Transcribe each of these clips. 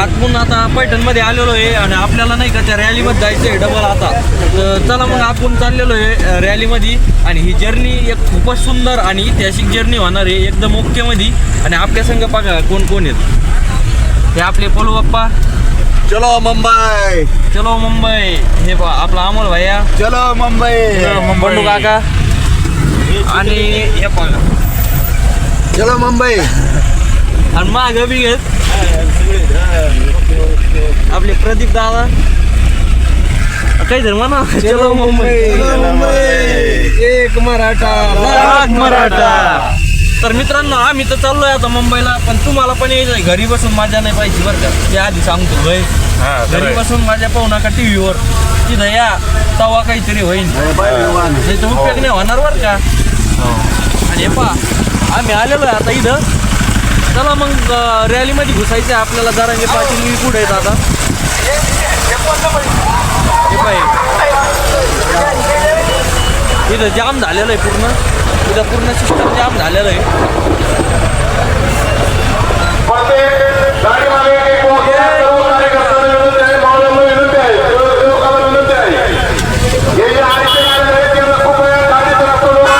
आतून आता पैठणमध्ये आलेलो आहे आणि आपल्याला नाही का त्या रॅलीमध्ये जायचं आहे डबल आता. तर चला मग आपण चाललेलो आहे रॅलीमध्ये. आणि ही जर्नी एक खूपच सुंदर आणि ऐतिहासिक जर्नी होणार आहे एकदम ओकेमध्ये आणि आपल्या संघ बघा कोण कोण आहेत. हे आपले पोलो बाप्पा. चलो मुंबई. चलो मुंबई. हे आपला अमोल भैया. चलो मुंबई. बंडू काका. आणि हे चलो मुंबई. आणि माग बी घेत आपले प्रदीप दादा. काहीतरी म्हणा. चलो मुंबई. एक मराठा. लाख मराठा. तर मित्रांनो आम्ही तर चाललोय आता मुंबईला पण तुम्हाला पण यायचंय घरी बसून मजा नाही पाहिजे बरं का. ते आधी सांगतो भाई घरी बसून माझ्या पाहू नका टी व्हीवर तिथं या तवा काहीतरी होईल त्याचा उपयोग नाही होणार बरं का. आणि हे पहा आम्ही आलेलो आहे आता इथं. चला मग रॅलीमध्ये घुसायचं आहे आपल्याला जरांगे पाटील मी पुढे आहेत आता. हे इथं जाम झालेलं आहे पूर्ण. इथं पूर्ण सिस्टम जाम झालेलं आहे प्रत्येक गाडीमागे एक मोठ्या सर्व कार्यकर्त्यांना विनंती आहे मावळ्यांना विनंती आहे सर्व लोकांना विनंती आहे हे जे आरक्षण आलेलं आहे त्यांना कृपया गाडीचा रस्ता जोडा.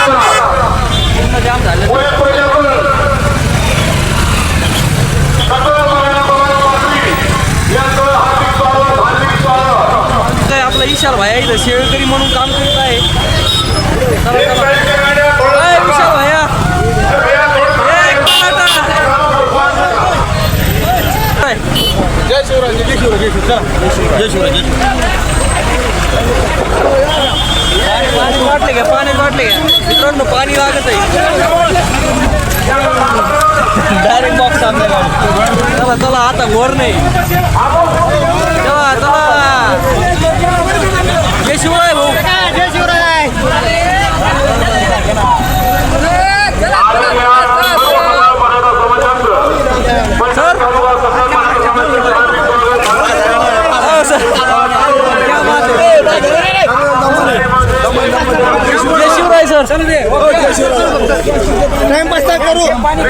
पूर्ण जाम झालेलं आहे. पुणे प्रशासन सकल मान्यवरांना पाठवी. यांचं हार्दिक स्वागत हार्दिक स्वागत काय आपला विशाल भाया इथं शेळकरी म्हणून काम करत आहे चला, एक चला. साईडच्या गाड्या थोडं ए, विशाल भाया या थोडं ए, मराठा. काय? जय शिवराज जय शिवराज जय शिवराज जय पाणी वाटले का? पाणी वाटले का? मित्रांनो पाणी लागत आहे. डायरेक्ट बॉक्स चला चला आता घोर नाही. चला चला जय शिवराय भाऊ जय शिवराय हो, सर. क्या बात है. जय शिवराय सर टाइमपास मुंबई.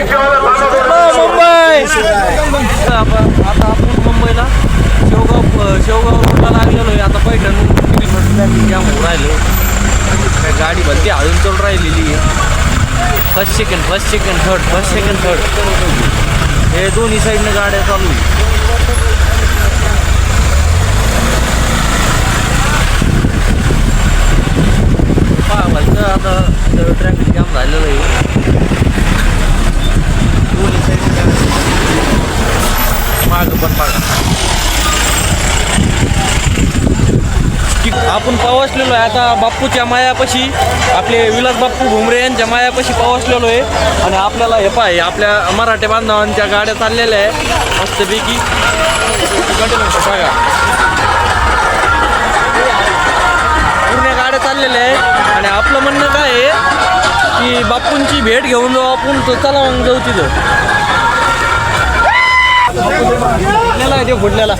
आता आपण मुंबईला शेवगाव शेवगाव रोडला लागलेलो आहे. आता पैठण ट्रॅफिक जाम होऊन राहिलं. काय गाडी भलती हळून चालून राहिलेली आहे. First second first second third first second third हे दोन्ही साईडनं गाड्या चालू आहे पहा भलतं आता ट्रॅफिक जाम झालेलं आहे दोन्ही साईडनं माग पण बघा की आपण पावसलेलो आहे. आता बाप्पूच्या मायापाशी आपले विलास बाप्पू घुमरे यांच्या मायापाशी पावसलेलो आहे. आणि आपल्याला हे पाय आपल्या मराठी बांधवांच्या गाड्या चाललेल्या आहे. मस्तपैकी. बघा पूर्ण गाड्या चाललेल्या आहे. आणि आपलं म्हणणं काय आहे की बाप्पूंची भेट घेऊन जाऊ आपण तर चला मग जाऊ तिथं. फुटलेला आहे ते फुटलेला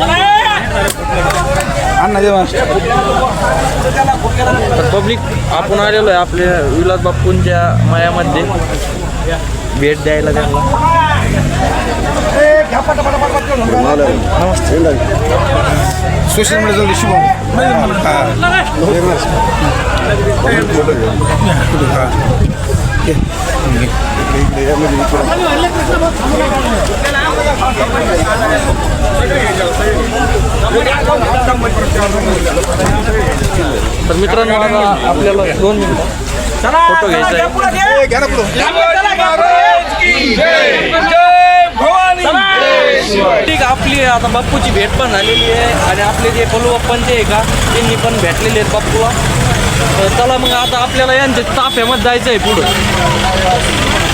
अण्णा तर पब्लिक आपण आलेलो आहे आपल्या विलास बाप्पूंच्या मायामध्ये. भेट द्यायला त्यांना. Social media Shubham. तर मित्रांनो आता आपल्याला दोन मिनिटं. फोटो घ्यायचा आहे. ठीक आहे आपली आता बाप्पूची भेट पण झालेली आहे आणि आपले जे पलू बाप्पांचे आहे का त्यांनी पण भेटलेले आहेत बाप्पूला. तर चला मग आता आपल्याला यांच्या ताफ्यामध्ये जायचं आहे पुढं.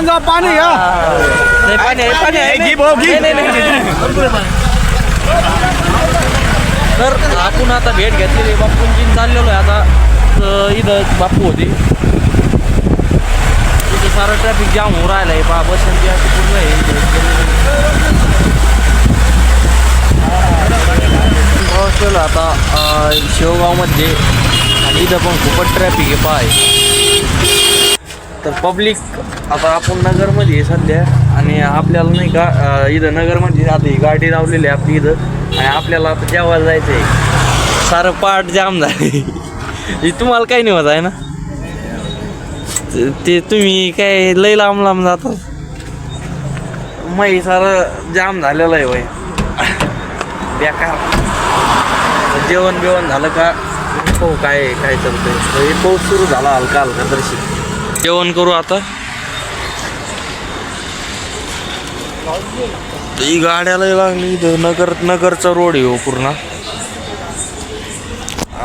घेतलं पाणी घ्या नाही पाणी आहे पाणी आहे. नाही नाही नाही, नाही तर आपण आता भेट घेतलेली आहे बापूंची चाललेलो आहे. आता तर इथं बापू होते. इथं सारं ट्रॅफिक जाम होऊ राहिलं आहे पहा बसंती अशी पूर्ण आहे. प्रवास केला आता अं, शेवगावमध्ये. आणि इथं पण खूपच ट्रॅफिक आहे पाय तर पब्लिक आता आपण नगरमध्ये आहे सध्या आणि आपल्याला नाही का इथं नगरमध्ये आता ही गाडी लावलेली आहे आपली इथं आणि आपल्याला आता जेवायला जायचं आहे सारं पार्ट जाम झाले हे तुम्हाला काही नाही होत आहे ना? ते- तुम्ही काय लय लांब लांब जातात मग सारं जाम झालेलं आहे वय. बेकार. जेवण बिवण झालं का? हो काय काय चालतंय? तर पाऊस सुरू झाला हलका हलका तरी जेवण करू आता. ही गाड्याला लागली इथं. नगर नगरचा रोड आहे हो पूर्ण.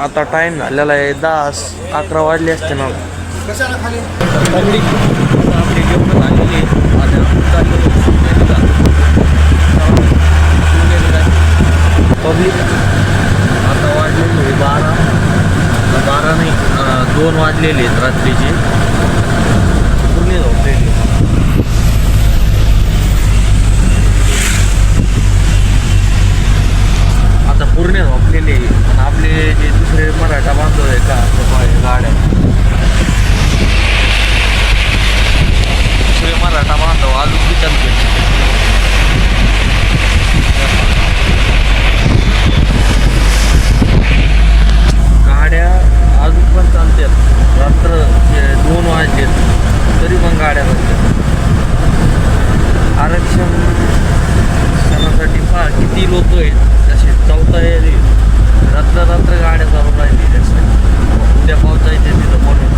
आता टाइम झालेला आहे दहा अकरा वाजले असते ना. आपली जेवण झालेली आता आपण पब्लिक आता वाजलेली बारा. आता बारा नाही दोन वाजलेले आहेत रात्रीचे पूर्ण झोपलेली आता पूर्ण झोपलेले आहे. आणि आपले जे दुसरे मराठा बांधव आहे का ते पहा हे गाड्या दुसरे मराठा बांधव अजून बी चालते गाड्या अजून पण चालतात रात्र जे दोन वाजले तरी पण गाड्या चालतात आरक्षण सणासाठी पहा किती लोक आहेत असे चौथा येईल रात्र रात्र गाड्या चालू राहिली त्यासाठी उद्या पावसायचे तिथं म्हणून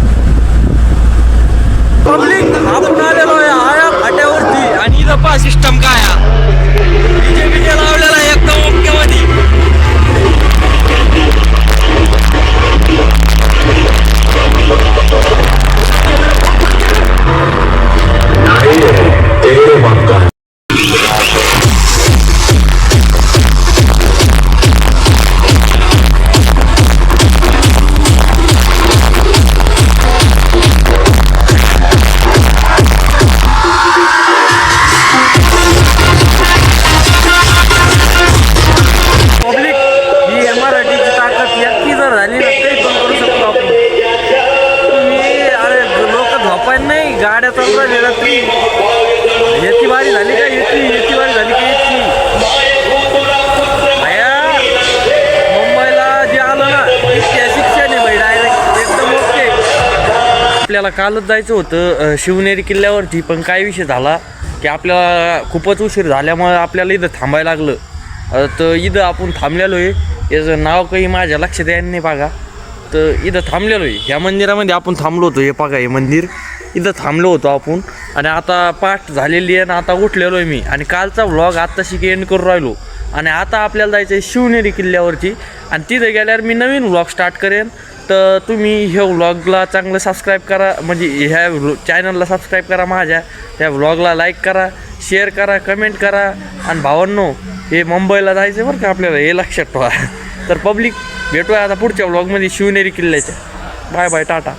पब्लिक आपण आलेलो आहे आया फाट्यावरती आणि इथं पहा सिस्टम आपल्याला कालच जायचं होतं शिवनेरी किल्ल्यावरती पण काय विषय झाला की आपल्याला खूपच उशीर झाल्यामुळे आपल्याला इथं थांबायला लागलं. तर इथं आपण थांबलेलो आहे याचं नाव काही माझ्या लक्षात यायला नाही बघा. तर इथं थांबलेलो आहे ह्या मंदिरामध्ये आपण थांबलो होतो. हे बघा हे मंदिर. इथं थांबलो होतो आपण. आणि आता पाठ झालेली आहे आणि आता उठलेलो आहे मी. आणि कालचा व्लॉग आत्ताशी एंड करून राहिलो. आणि आता आपल्याला जायचं आहे शिवनेरी किल्ल्यावरती. आणि तिथं गेल्यावर मी नवीन व्लॉग स्टार्ट करेन. तर तुम्ही ह्या व्लॉगला चांगलं सबस्क्राईब करा. म्हणजे ह्या चॅनलला सबस्क्राईब करा माझ्या. ह्या व्लॉगला लाईक करा शेअर करा कमेंट करा. आणि भावांनो हे मुंबईला जायचं बरं का आपल्याला हे लक्षात ठेवा. तर पब्लिक भेटूया आता पुढच्या व्लॉगमध्ये शिवनेरी किल्ल्याच्या. Bye bye tata.